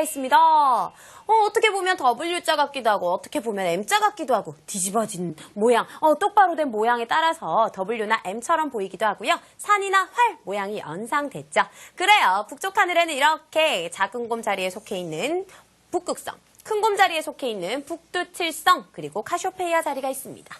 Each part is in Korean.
있습니다. 어, 어떻게 보면 W자 같기도 하고 어떻게 보면 M자 같기도 하고 뒤집어진 모양, 어, 똑바로 된 모양에 따라서 W나 M처럼 보이기도 하고요. 산이나 활 모양이 연상됐죠. 그래요. 북쪽 하늘에는 이렇게 작은 곰 자리에 속해 있는 북극성, 큰 곰 자리에 속해 있는 북두칠성 그리고 카시오페이아 자리가 있습니다.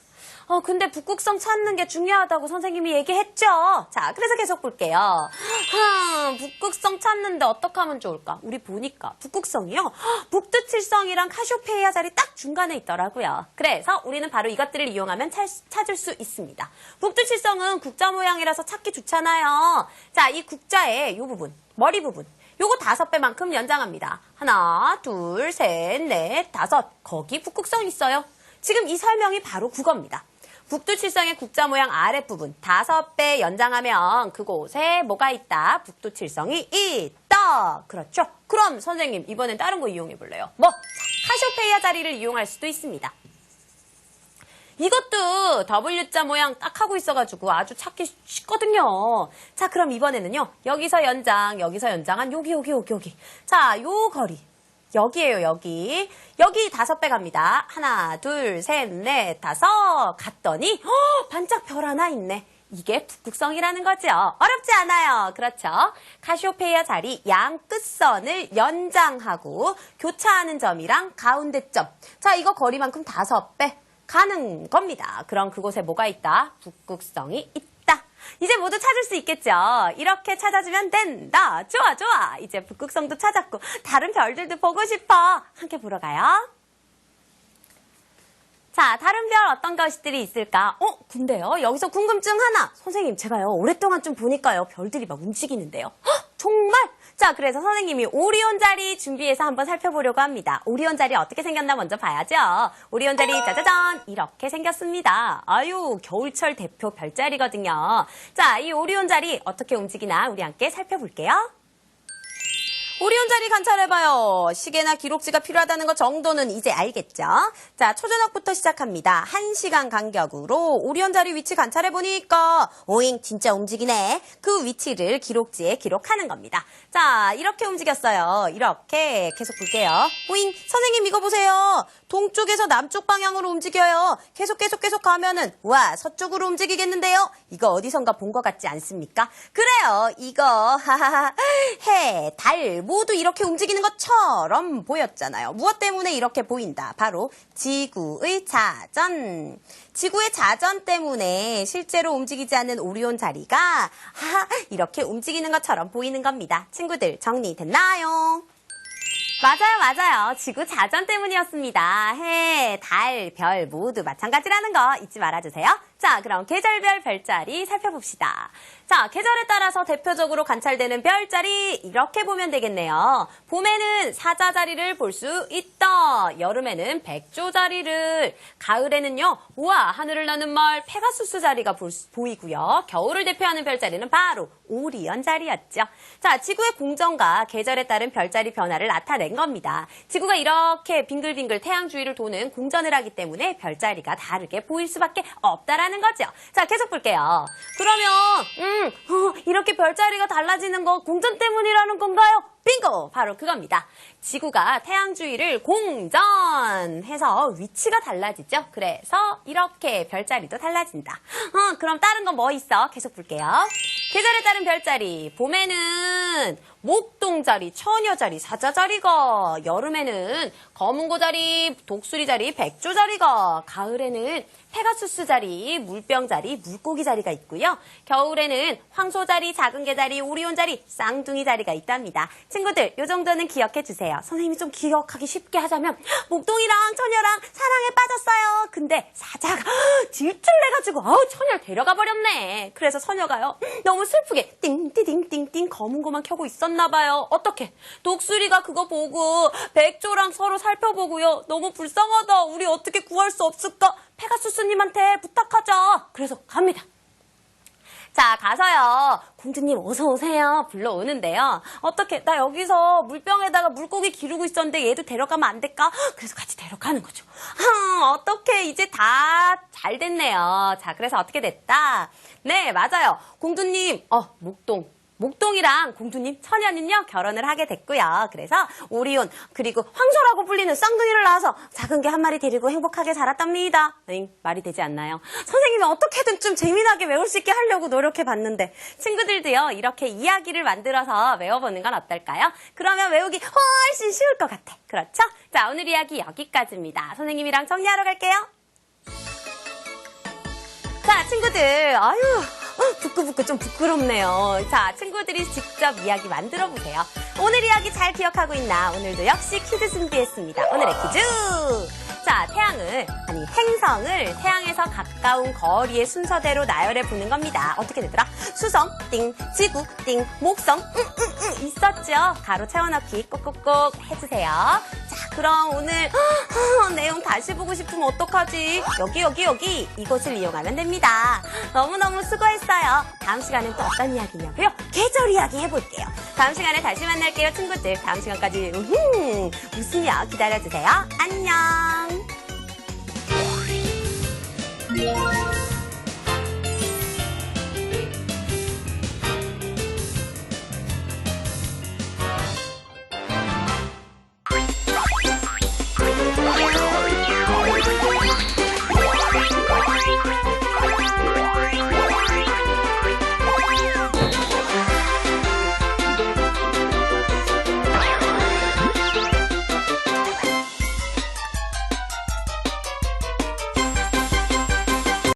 어, 근데 북극성 찾는 게 중요하다고 선생님이 얘기했죠. 자, 그래서 계속 볼게요. 흠, 북극성 찾는데 어떻게 하면 좋을까? 우리 보니까 북극성이요. 북두칠성이랑 카시오페이아 자리 딱 중간에 있더라고요. 그래서 우리는 바로 이것들을 이용하면 찾, 찾을 수 있습니다. 북두칠성은 국자 모양이라서 찾기 좋잖아요. 자, 이 국자의 이 부분, 머리 부분. 요거 다섯 배만큼 연장합니다. 하나, 둘, 셋, 넷, 다섯. 거기 북극성 있어요. 지금 이 설명이 바로 그겁니다. 북두칠성의 국자 모양 아랫부분 다섯 배 연장하면 그곳에 뭐가 있다? 북두칠성이 있다. 그렇죠? 그럼 선생님 이번엔 다른 거 이용해 볼래요. 뭐? 자, 카시오페이아 자리를 이용할 수도 있습니다. 이것도 W자 모양 딱 하고 있어가지고 아주 찾기 쉽거든요. 자, 그럼 이번에는요. 여기서 연장, 여기서 연장한 여기, 여기, 여기, 여기. 자, 요 거리. 여기에요, 여기. 여기 다섯 배 갑니다. 하나, 둘, 셋, 넷, 다섯. 갔더니, 어, 반짝 별 하나 있네. 이게 북극성이라는 거죠. 어렵지 않아요. 그렇죠. 카시오페이아 자리 양 끝선을 연장하고 교차하는 점이랑 가운데 점. 자, 이거 거리만큼 다섯 배 가는 겁니다. 그럼 그곳에 뭐가 있다? 북극성이 있다. 모두 찾을 수 있겠죠? 이렇게 찾아주면 된다. 좋아, 좋아. 이제 북극성도 찾았고, 다른 별들도 보고 싶어. 함께 보러 가요. 자, 다른 별 어떤 것들이 있을까? 어, 근데요, 여기서 궁금증 하나. 선생님, 제가요, 오랫동안 좀 보니까요, 별들이 막 움직이는데요. 헉, 정말? 자, 그래서 선생님이 오리온 자리 준비해서 한번 살펴보려고 합니다. 오리온 자리 어떻게 생겼나 먼저 봐야죠. 오리온 자리 짜자잔! 이렇게 생겼습니다. 아유, 겨울철 대표 별자리거든요. 자, 이 오리온 자리 어떻게 움직이나 우리 함께 살펴볼게요. 오리온 자리 관찰해봐요. 시계나 기록지가 필요하다는 것 정도는 이제 알겠죠? 자, 초저녁부터 시작합니다. 1시간 간격으로 오리온 자리 위치 관찰해보니까, 오잉, 진짜 움직이네. 그 위치를 기록지에 기록하는 겁니다. 자, 이렇게 움직였어요. 이렇게 계속 볼게요. 오잉, 선생님 이거 보세요. 동쪽에서 남쪽 방향으로 움직여요. 계속 계속 계속 가면은, 와, 서쪽으로 움직이겠는데요? 이거 어디선가 본 것 같지 않습니까? 그래요, 이거, 하하하. 해, 달, 모두 이렇게 움직이는 것처럼 보였잖아요. 무엇 때문에 이렇게 보인다? 바로 지구의 자전. 지구의 자전 때문에 실제로 움직이지 않는 오리온 자리가 하, 이렇게 움직이는 것처럼 보이는 겁니다. 친구들 정리됐나요? 맞아요, 맞아요. 지구 자전 때문이었습니다. 해, 달, 별 모두 마찬가지라는 거 잊지 말아주세요. 자, 그럼 계절별 별자리 살펴봅시다. 자, 계절에 따라서 대표적으로 관찰되는 별자리 이렇게 보면 되겠네요. 봄에는 사자 자리를 볼 수 있다. 여름에는 백조 자리를, 가을에는요, 우와, 하늘을 나는 말 페가수스 자리가 볼 수- 보이고요. 겨울을 대표하는 별자리는 바로 오리온 자리였죠. 자, 지구의 공정과 계절에 따른 별자리 변화를 나타낸 겁니다. 지구가 이렇게 빙글빙글 태양 주위를 도는 공전을 하기 때문에 별자리가 다르게 보일 수밖에 없다라는 거죠. 자, 계속 볼게요. 그러면 음, 어, 이렇게 별자리가 달라지는 거 공전 때문이라는 건가요? 빙고! 바로 그겁니다. 지구가 태양 주위를 공전해서 위치가 달라지죠. 그래서 이렇게 별자리도 달라진다. 어, 그럼 다른 건 뭐 있어? 계속 볼게요. 계절에 따른 별자리. 봄에는 목동자리, 처녀자리, 사자자리가, 여름에는 검은고자리, 독수리자리, 백조자리가, 가을에는 페가수스 자리, 물병 자리, 물고기 자리가 있고요. 겨울에는 황소 자리, 작은 개 자리, 오리온 자리, 쌍둥이 자리가 있답니다. 친구들, 요 정도는 기억해 주세요. 선생님이 좀 기억하기 쉽게 하자면 목동이랑 처녀랑 사랑에 빠졌어요. 근데 사자가 질투를 해가지고 아우 처녀를 데려가 버렸네. 그래서 처녀가요 너무 슬프게 띵띠딩띵띵 검은 거만 켜고 있었나 봐요. 어떻게? 독수리가 그거 보고 백조랑 서로 살펴보고요. 너무 불쌍하다. 우리 어떻게 구할 수 없을까? 페가수스 님한테 부탁하자. 그래서 갑니다. 자, 가서요. 공주님 어서 오세요. 불러오는데요. 어떻게 나 여기서 물병에다가 물고기 기르고 있었는데 얘도 데려가면 안 될까? 그래서 같이 데려가는 거죠. 흠, 어떻게 이제 다 잘 됐네요. 자, 그래서 어떻게 됐다? 네, 맞아요. 공주님, 어, 목동 목동이랑 공주님 처녀는요 결혼을 하게 됐고요. 그래서 오리온 그리고 황소라고 불리는 쌍둥이를 낳아서 작은 개 한 마리 데리고 행복하게 자랐답니다. 응, 말이 되지 않나요? 선생님이 어떻게든 좀 재미나게 외울 수 있게 하려고 노력해 봤는데 친구들도요 이렇게 이야기를 만들어서 외워보는 건 어떨까요? 그러면 외우기 훨씬 쉬울 것 같아. 그렇죠? 자 오늘 이야기 여기까지입니다. 선생님이랑 정리하러 갈게요. 자, 친구들. 아유, 어, 부끄부끄 좀 부끄럽네요. 자, 친구들이 직접 이야기 만들어 보세요. 오늘 이야기 잘 기억하고 있나? 오늘도 역시 퀴즈 준비했습니다. 오늘의 퀴즈! 자, 태양을, 아니, 행성을 태양에서 가까운 거리의 순서대로 나열해 보는 겁니다. 어떻게 되더라? 수성, 띵, 지구, 띵, 목성, 응, 응, 응, 있었죠? 가로 채워넣기 꼭꼭꼭 해주세요. 자, 그럼 오늘, 내용 다시 보고 싶으면 어떡하지? 여기, 여기, 여기, 이곳을 이용하면 됩니다. 너무너무 수고했어요. 다음 시간엔 또 어떤 이야기냐고요? 계절 이야기 해볼게요. 다음 시간에 다시 만날게요, 친구들. 다음 시간까지, 우흠, 웃으며 기다려주세요. 안녕.